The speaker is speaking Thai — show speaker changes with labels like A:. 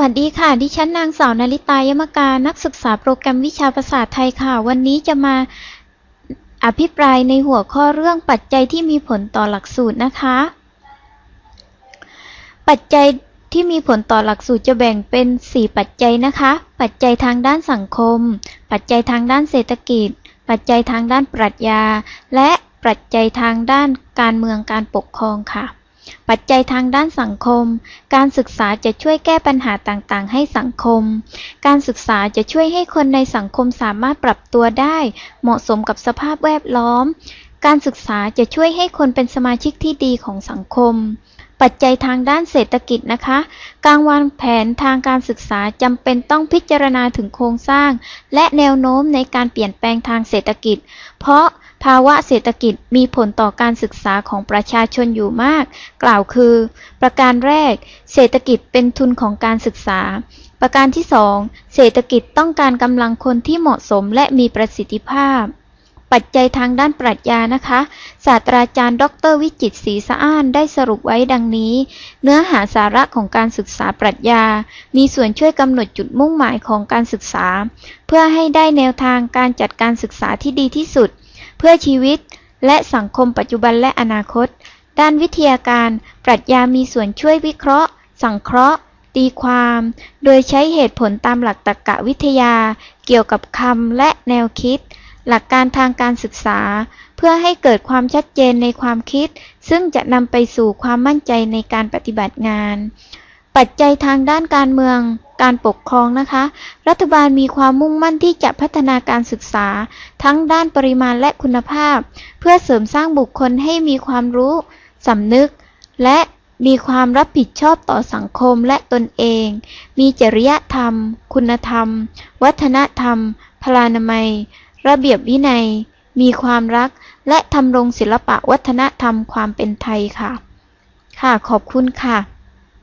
A: วัสดีค่ะ ดิฉันนางสาวนาริตายมการนักศึกษาโปรแกรมวิชาภาษาไทยค่ะ วันนี้จะมาอภิปรายในหัวข้อเรื่องปัจจัยที่มีผลต่อหลักสูตรนะคะ ปัจจัยที่มีผลต่อหลักสูตรจะแบ่งเป็น 4 ปัจจัยนะคะ ปัจจัยทางด้านสังคม ปัจจัยทางด้านเศรษฐกิจ ปัจจัยทางด้านปรัชญา และปัจจัยทางด้านการเมืองการปกครองค่ะ ปัจจัยทางด้านสังคม การศึกษาจะช่วยแก้ปัญหาต่างๆ ให้สังคม การศึกษาจะช่วยให้คนในสังคมสามารถปรับตัวได้ เหมาะสมกับสภาพแวดล้อม การศึกษาจะช่วยให้คนเป็นสมาชิกที่ดีของสังคม ปัจจัยทางด้านเศรษฐกิจนะคะ การวางแผนทางการศึกษาจำเป็นต้องพิจารณาถึงโครงสร้าง และแนวโน้มในการเปลี่ยนแปลงทางเศรษฐกิจ เพราะภาวะเศรษฐกิจมีผลต่อการศึกษาของประชาชนอยู่มาก กล่าวคือ ประการแรก เศรษฐกิจเป็นทุนของการศึกษา ประการที่ 2 เศรษฐกิจต้องการกำลังคนที่เหมาะสมและมีประสิทธิภาพ ปัจจัยทางด้านปรัชญานะคะ ศาสตราจารย์ ดร วิจิตศรีสะอ้านได้สรุปไว้ดังนี้ เนื้อหาสาระของการศึกษาปรัชญา มีส่วนช่วยกำหนดจุดมุ่งหมายของการศึกษา เพื่อให้ได้แนวทางการจัดการศึกษาที่ดีที่สุด เพื่อชีวิต และสังคมปัจจุบันและอนาคต ด้านวิทยาการ ปรัชญามีส่วนช่วยวิเคราะห์ สังเคราะห์ตีความ โดยใช้เหตุผลตามหลักตรรกะวิทยา เกี่ยวกับคำและแนวคิด หลักการทางการศึกษา เพื่อให้เกิดความชัดเจนในความคิด ซึ่งจะนำไปสู่ความมั่นใจในการปฏิบัติงาน ปัจจัยทางด้านการเมือง การปกครองนะคะ รัฐบาลมีความมุ่งมั่นที่จะพัฒนาการศึกษา ทั้งด้านปริมาณและคุณภาพ เพื่อเสริมสร้างบุคคลให้มีความรู้สำนึก และมีความรับผิดชอบต่อสังคมและตนเอง มีจริยธรรม คุณธรรม วัฒนธรรม พลานามัย ระเบียบวินัย มีความรัก และทำรงศิลปะวัฒนธรรมความเป็นไทยค่ะ ค่ะขอบคุณค่ะ